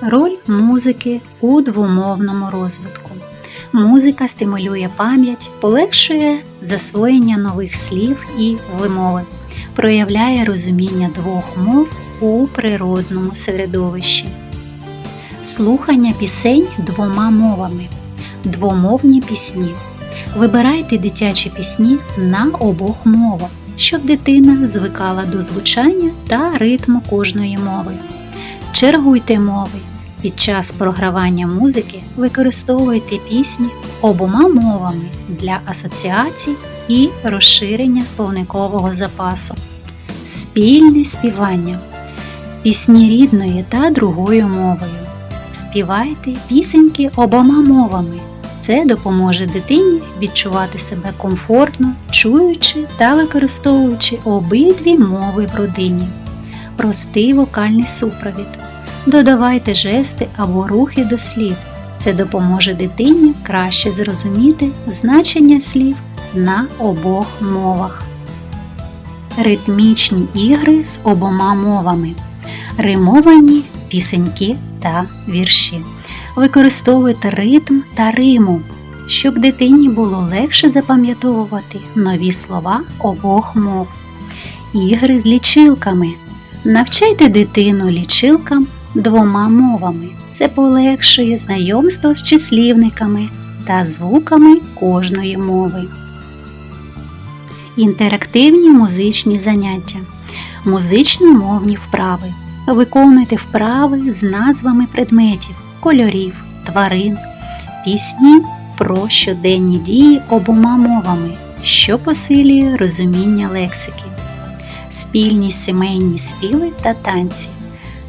Роль музики у двомовному розвитку. Музика стимулює пам'ять, полегшує засвоєння нових слів і вимови, проявляє розуміння двох мов у природному середовищі. Слухання пісень двома мовами. Двомовні пісні. Вибирайте дитячі пісні на обох мовах, щоб дитина звикала до звучання та ритму кожної мови. Чергуйте мови. Під час програвання музики використовуйте пісні обома мовами для асоціацій і розширення словникового запасу. Спільне співання. Пісні рідною та другою мовою. Співайте пісеньки обома мовами. Це допоможе дитині відчувати себе комфортно, чуючи та використовуючи обидві мови в родині. Простий вокальний супровід. Додавайте жести або рухи до слів. Це допоможе дитині краще зрозуміти значення слів на обох мовах. Ритмічні ігри з обома мовами. Римовані пісеньки та вірші. Використовуйте ритм та риму, щоб дитині було легше запам'ятовувати нові слова обох мов. Ігри з лічилками. Навчайте дитину лічилкам двома мовами. Це полегшує знайомство з числівниками та звуками кожної мови. Інтерактивні музичні заняття. Музично-мовні вправи. Виконуйте вправи з назвами предметів, кольорів, тварин, пісні про щоденні дії обома мовами, що посилює розуміння лексики, спільні сімейні співи та танці.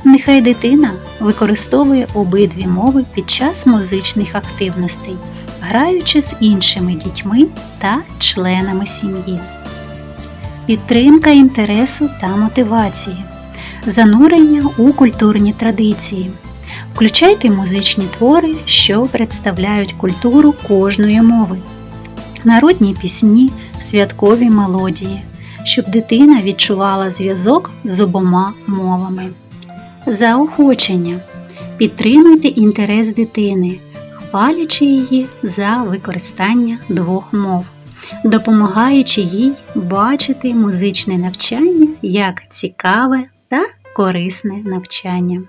Нехай дитина використовує обидві мови під час музичних активностей, граючи з іншими дітьми та членами сім'ї. Підтримка інтересу та мотивації, занурення у культурні традиції. Включайте музичні твори, що представляють культуру кожної мови, народні пісні, святкові мелодії, щоб дитина відчувала зв'язок з обома мовами. Заохочення. Підтримуйте інтерес дитини, хвалячи її за використання двох мов, допомагаючи їй бачити музичне навчання як цікаве та корисне навчання.